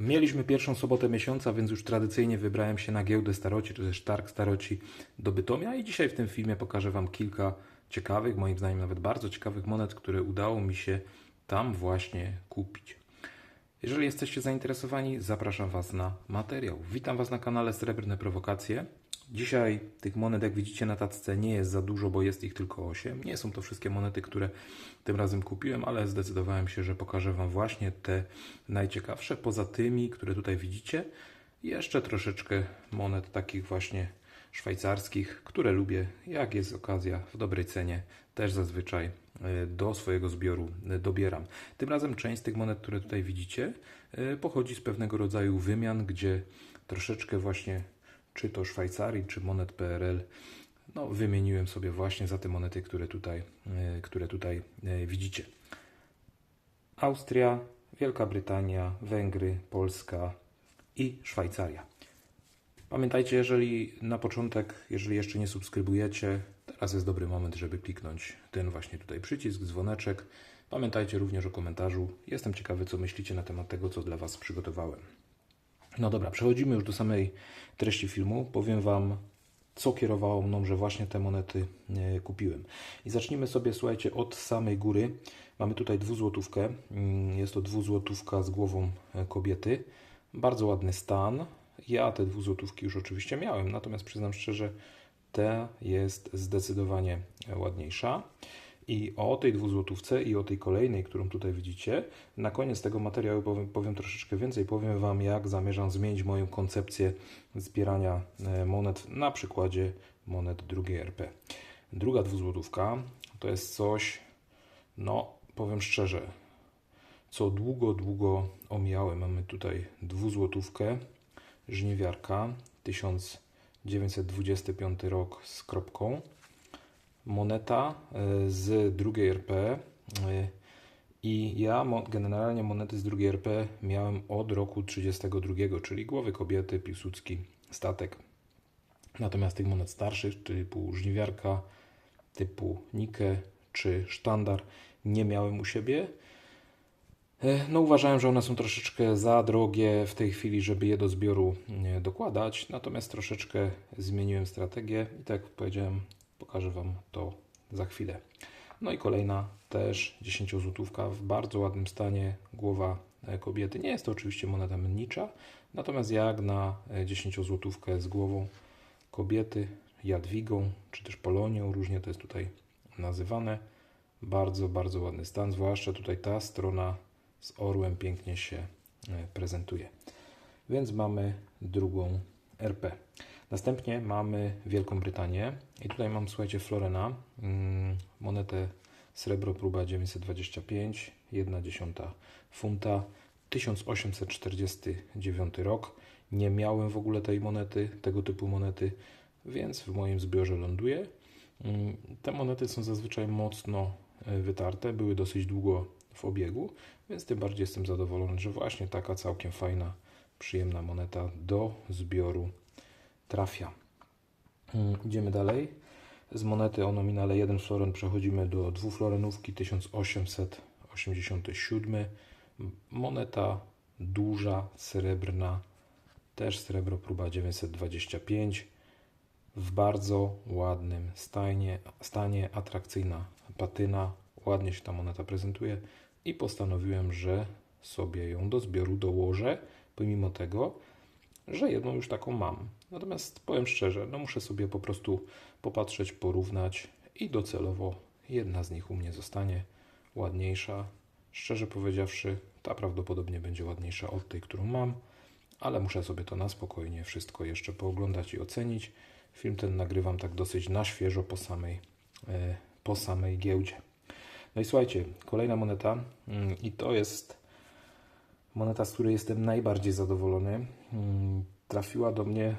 Mieliśmy pierwszą sobotę miesiąca, więc już tradycyjnie wybrałem się na giełdę Staroci, czy też Targ Staroci do Bytomia i dzisiaj w tym filmie pokażę Wam kilka ciekawych, moim zdaniem nawet bardzo ciekawych monet, które udało mi się tam właśnie kupić. Jeżeli jesteście zainteresowani, zapraszam Was na materiał. Witam Was na kanale Srebrne Prowokacje. Dzisiaj tych monet, jak widzicie na tacce, nie jest za dużo, bo jest ich tylko 8. Nie są to wszystkie monety, które tym razem kupiłem, ale zdecydowałem się, że pokażę Wam właśnie te najciekawsze. Poza tymi, które tutaj widzicie, jeszcze troszeczkę monet takich właśnie szwajcarskich, które lubię, jak jest okazja, w dobrej cenie, też zazwyczaj e, do swojego zbioru e, dobieram. Tym razem część z tych monet, które tutaj widzicie, e, pochodzi z pewnego rodzaju wymian, gdzie troszeczkę właśnie czy to Szwajcarii, czy monet PRL, no, wymieniłem sobie właśnie za te monety, które tutaj, które tutaj widzicie. Austria, Wielka Brytania, Węgry, Polska i Szwajcaria. Pamiętajcie, jeżeli na początek, jeżeli jeszcze nie subskrybujecie, teraz jest dobry moment, żeby kliknąć ten właśnie tutaj przycisk, dzwoneczek. Pamiętajcie również o komentarzu. Jestem ciekawy, co myślicie na temat tego, co dla Was przygotowałem. No dobra, przechodzimy już do samej treści filmu. Powiem Wam, co kierowało mną, że właśnie te monety e, kupiłem. I zacznijmy sobie, słuchajcie, od samej góry. Mamy tutaj dwuzłotówkę. Mm, jest to dwuzłotówka z głową e, kobiety. Bardzo ładny stan. Ja te dwuzłotówki już oczywiście miałem, natomiast przyznam szczerze, ta jest zdecydowanie ładniejsza. I o tej dwuzłotówce i o tej kolejnej, którą tutaj widzicie, na koniec tego materiału powiem, powiem, troszeczkę więcej. Powiem Wam, jak zamierzam zmienić moją koncepcję zbierania e, monet na przykładzie monet drugiej RP. Druga dwuzłotówka to jest coś, no powiem szczerze, co długo, długo omijałem. Mamy tutaj dwuzłotówkę, żniwiarka, 1925 rok z kropką moneta e, z drugiej RP e, i ja generalnie monety z drugiej RP miałem od roku 32, czyli głowy kobiety, Piłsudski, statek. Natomiast tych monet starszych, typu żniwiarka, typu Nike czy sztandar nie miałem u siebie. E, no uważałem, że one są troszeczkę za drogie w tej chwili, żeby je do zbioru dokładać, natomiast troszeczkę zmieniłem strategię i tak jak powiedziałem, Pokażę Wam to za chwilę. No i kolejna też 10 złotówka w bardzo ładnym stanie głowa e, kobiety. Nie jest to oczywiście moneta mennicza, natomiast jak na 10 e, złotówkę z głową kobiety, Jadwigą, czy też Polonią, różnie to jest tutaj nazywane. Bardzo, bardzo ładny stan, zwłaszcza tutaj ta strona z orłem pięknie się e, prezentuje. Więc mamy drugą RP. Następnie mamy Wielką Brytanię i tutaj mam, słuchajcie, Florena, mm, monetę srebro próba 925, 1 dziesiąta funta, 1849 rok. Nie miałem w ogóle tej monety, tego typu monety, więc w moim zbiorze ląduje. Mm, te monety są zazwyczaj mocno e, wytarte, były dosyć długo w obiegu, więc tym bardziej jestem zadowolony, że właśnie taka całkiem fajna, przyjemna moneta do zbioru trafia. Mm, idziemy dalej. Z monety o nominale 1 floren przechodzimy do dwuflorenówki 1887. Moneta duża, srebrna, też srebro próba 925 w bardzo ładnym stanie, stanie atrakcyjna patyna, ładnie się ta moneta prezentuje i postanowiłem, że sobie ją do zbioru dołożę, pomimo tego, że jedną już taką mam. Natomiast powiem szczerze, no muszę sobie po prostu popatrzeć, porównać i docelowo jedna z nich u mnie zostanie ładniejsza. Szczerze powiedziawszy, ta prawdopodobnie będzie ładniejsza od tej, którą mam, ale muszę sobie to na spokojnie wszystko jeszcze pooglądać i ocenić. Film ten nagrywam tak dosyć na świeżo po samej, e, po samej giełdzie. No i słuchajcie, kolejna moneta mm, i to jest moneta, z której jestem najbardziej zadowolony. Mm, trafiła do mnie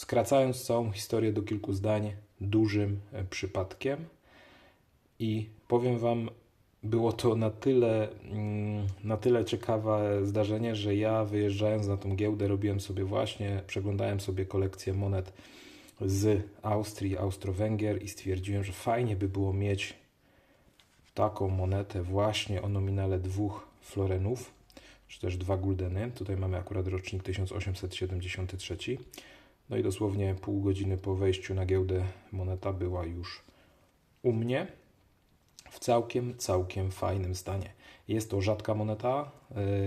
Skracając całą historię do kilku zdań, dużym e, przypadkiem. I powiem Wam, było to na tyle, mm, na tyle ciekawe zdarzenie, że ja wyjeżdżając na tą giełdę robiłem sobie właśnie, przeglądałem sobie kolekcję monet z Austrii, Austro-Węgier i stwierdziłem, że fajnie by było mieć taką monetę właśnie o nominale dwóch florenów, czy też dwa guldeny. Tutaj mamy akurat rocznik 1873. No i dosłownie pół godziny po wejściu na giełdę moneta była już u mnie w całkiem, całkiem fajnym stanie. Jest to rzadka moneta.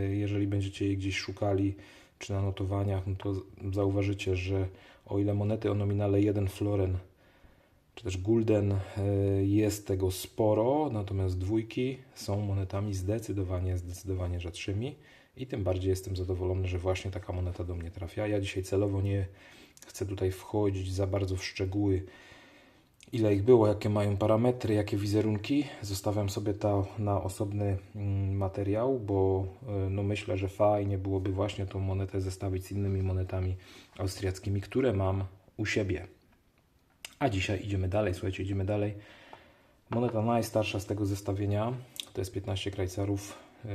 y, Jeżeli będziecie jej gdzieś szukali, czy na notowaniach, no to zauważycie, że o ile monety o nominale 1 floren, czy też gulden y, jest tego sporo, natomiast dwójki są monetami zdecydowanie, zdecydowanie rzadszymi i tym bardziej jestem zadowolony, że właśnie taka moneta do mnie trafia. Ja dzisiaj celowo nie chcę tutaj wchodzić za bardzo w szczegóły, ile ich było, jakie mają parametry, jakie wizerunki. Zostawiam sobie to na osobny mm, materiał, bo y, no myślę, że fajnie byłoby właśnie tą monetę zestawić z innymi monetami austriackimi, które mam u siebie. A dzisiaj idziemy dalej, słuchajcie, idziemy dalej. Moneta najstarsza z tego zestawienia to jest 15 krajcarów y,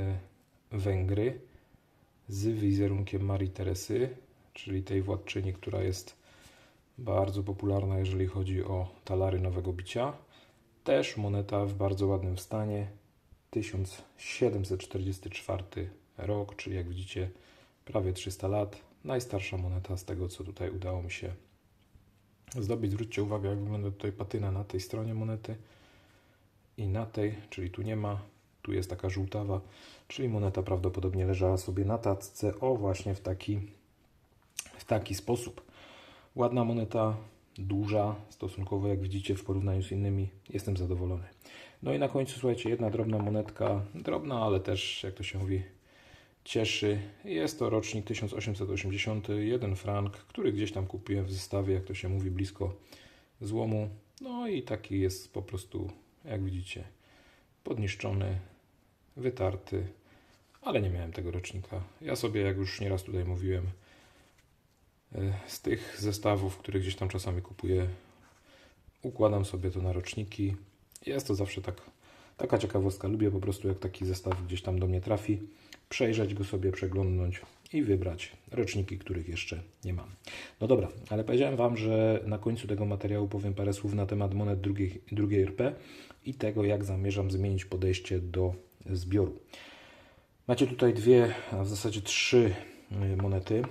Węgry z wizerunkiem Marii Teresy, czyli tej władczyni, która jest bardzo popularna, jeżeli chodzi o talary nowego bicia. Też moneta w bardzo ładnym stanie. 1744 rok, czyli jak widzicie prawie 300 lat. Najstarsza moneta z tego, co tutaj udało mi się zdobyć. Zwróćcie uwagę, jak wygląda tutaj patyna na tej stronie monety i na tej, czyli tu nie ma, tu jest taka żółtawa, czyli moneta prawdopodobnie leżała sobie na tacce, o właśnie w taki, w taki sposób. Ładna moneta, duża stosunkowo, jak widzicie, w porównaniu z innymi. Jestem zadowolony. No i na końcu, słuchajcie, jedna drobna monetka, drobna, ale też, jak to się mówi, cieszy. Jest to rocznik 1881 frank, który gdzieś tam kupiłem w zestawie, jak to się mówi, blisko złomu. No i taki jest po prostu, jak widzicie, podniszczony, wytarty, ale nie miałem tego rocznika. Ja sobie, jak już nieraz tutaj mówiłem, y, z tych zestawów, które gdzieś tam czasami kupuję, układam sobie to na roczniki. Jest to zawsze tak, taka ciekawostka. Lubię po prostu, jak taki zestaw gdzieś tam do mnie trafi, przejrzeć go sobie, przeglądnąć i wybrać roczniki, których jeszcze nie mam. No dobra, ale powiedziałem Wam, że na końcu tego materiału powiem parę słów na temat monet drugiej, drugiej RP i tego, jak zamierzam zmienić podejście do zbioru. Macie tutaj dwie, a w zasadzie trzy y, monety.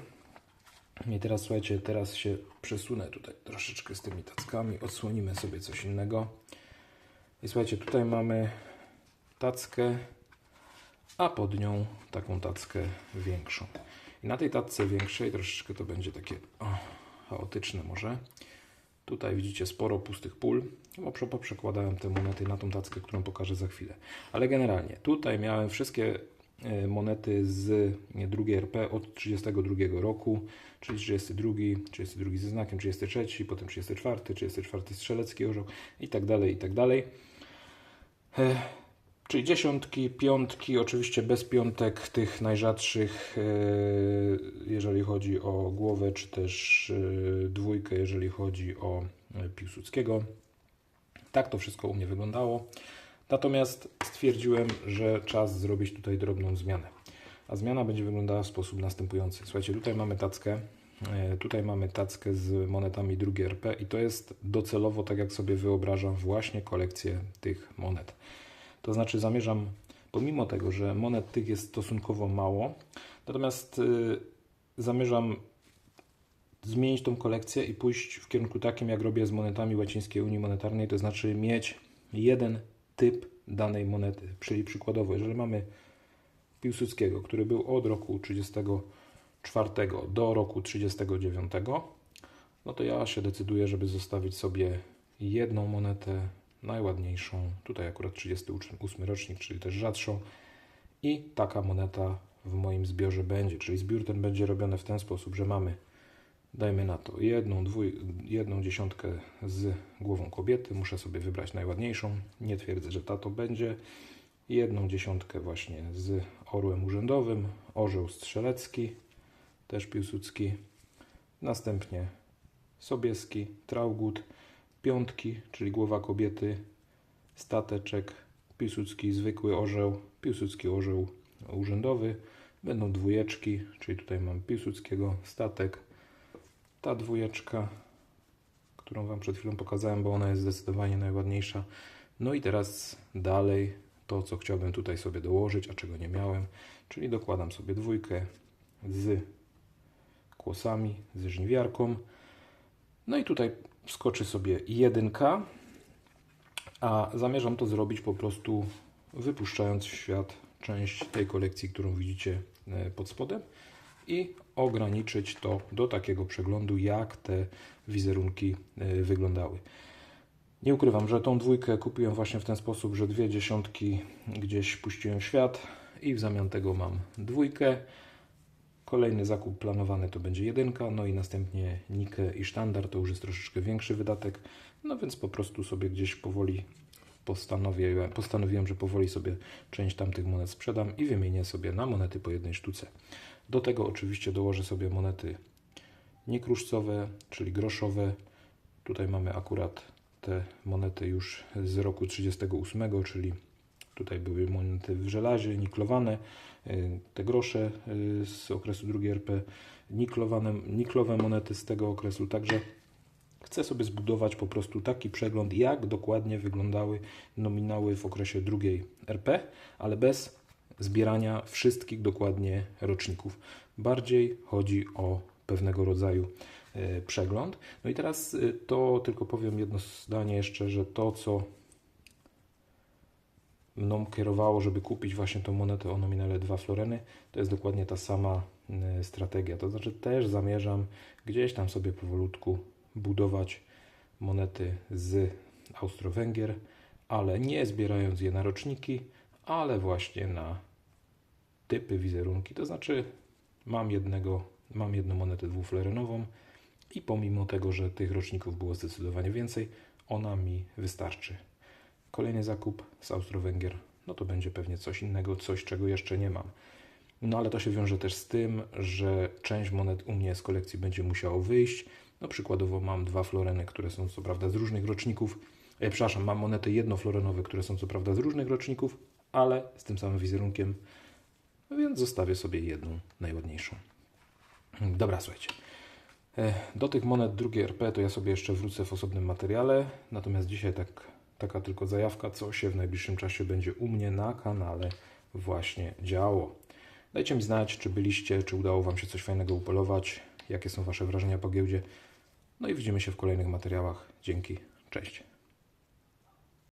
I teraz słuchajcie, teraz się przesunę tutaj troszeczkę z tymi tackami, odsłonimy sobie coś innego. I słuchajcie, tutaj mamy tackę, a pod nią taką tackę większą. I na tej tacce większej troszeczkę to będzie takie o, chaotyczne może. Tutaj widzicie sporo pustych pól, bo prze- poprzekładałem te monety na tą tackę, którą pokażę za chwilę. Ale generalnie tutaj miałem wszystkie e, monety z drugiej RP od 32 roku, czyli 32, 32 ze znakiem, 33, potem 34, 34 strzelecki orzeł i tak dalej, i tak dalej. Czyli dziesiątki, piątki, oczywiście bez piątek tych najrzadszych, e, jeżeli chodzi o głowę, czy też e, dwójkę, jeżeli chodzi o e, Piłsudskiego. Tak to wszystko u mnie wyglądało. Natomiast stwierdziłem, że czas zrobić tutaj drobną zmianę. A zmiana będzie wyglądała w sposób następujący. Słuchajcie, tutaj mamy tackę. Tutaj mamy tackę z monetami drugiej RP i to jest docelowo, tak jak sobie wyobrażam, właśnie kolekcję tych monet. To znaczy zamierzam, pomimo tego, że monet tych jest stosunkowo mało, natomiast y, zamierzam zmienić tą kolekcję i pójść w kierunku takim, jak robię z monetami łacińskiej Unii Monetarnej, to znaczy mieć jeden typ danej monety. Czyli przykładowo, jeżeli mamy Piłsudskiego, który był od roku 34 do roku 39, no to ja się decyduję, żeby zostawić sobie jedną monetę najładniejszą, tutaj akurat 38 rocznik, czyli też rzadszą. I taka moneta w moim zbiorze będzie, czyli zbiór ten będzie robiony w ten sposób, że mamy dajmy na to jedną, dwój, jedną dziesiątkę z głową kobiety, muszę sobie wybrać najładniejszą, nie twierdzę, że ta to będzie, jedną dziesiątkę właśnie z orłem urzędowym, orzeł strzelecki, też Piłsudski, następnie Sobieski, Traugut, piątki, czyli głowa kobiety, stateczek, Piłsudski zwykły orzeł, Piłsudski orzeł urzędowy, będą dwójeczki, czyli tutaj mam Piłsudskiego, statek, ta dwójeczka, którą Wam przed chwilą pokazałem, bo ona jest zdecydowanie najładniejsza. No i teraz dalej to, co chciałbym tutaj sobie dołożyć, a czego nie miałem, Czyli dokładam sobie dwójkę z kłosami, ze żniwiarką. No i tutaj wskoczy sobie jedynka, a zamierzam to zrobić po prostu wypuszczając w świat część tej kolekcji, którą widzicie e, pod spodem i ograniczyć to do takiego przeglądu, jak te wizerunki e, wyglądały. Nie ukrywam, że tą dwójkę kupiłem właśnie w ten sposób, że dwie dziesiątki gdzieś puściłem w świat i w zamian tego mam dwójkę. Kolejny zakup planowany to będzie jedynka, no i następnie Nike i sztandar, to już jest troszeczkę większy wydatek, no więc po prostu sobie gdzieś powoli postanowiłem, postanowiłem, że powoli sobie część tamtych monet sprzedam i wymienię sobie na monety po jednej sztuce. Do tego oczywiście dołożę sobie monety niekruszcowe, czyli groszowe. Tutaj mamy akurat te monety już z roku 38, czyli tutaj były monety w żelazie, niklowane, y, te grosze y, z okresu II RP, niklowane, niklowe monety z tego okresu, także chcę sobie zbudować po prostu taki przegląd, jak dokładnie wyglądały nominały w okresie II RP, ale bez zbierania wszystkich dokładnie roczników. Bardziej chodzi o pewnego rodzaju e, przegląd. No i teraz e, to tylko powiem jedno zdanie jeszcze, że to co mną kierowało, żeby kupić właśnie tą monetę o nominale 2 floreny, to jest dokładnie ta sama e, strategia. To znaczy też zamierzam gdzieś tam sobie powolutku budować monety z Austro-Węgier, ale nie zbierając je na roczniki, ale właśnie na typy wizerunki. To znaczy mam jednego, mam jedną monetę dwuflorenową i pomimo tego, że tych roczników było zdecydowanie więcej, ona mi wystarczy. Kolejny zakup z Austro-Węgier, no to będzie pewnie coś innego, coś czego jeszcze nie mam. No ale to się wiąże też z tym, że część monet u mnie z kolekcji będzie musiało wyjść. No przykładowo mam dwa floreny, które są co prawda z różnych roczników. E, przepraszam, mam monety jednoflorenowe, które są co prawda z różnych roczników, ale z tym samym wizerunkiem, więc zostawię sobie jedną najładniejszą. Dobra, słuchajcie. E, do tych monet drugiej RP to ja sobie jeszcze wrócę w osobnym materiale, natomiast dzisiaj tak, taka tylko zajawka, co się w najbliższym czasie będzie u mnie na kanale właśnie działo. Dajcie mi znać, czy byliście, czy udało Wam się coś fajnego upolować, jakie są Wasze wrażenia po giełdzie. No i widzimy się w kolejnych materiałach. Dzięki, cześć.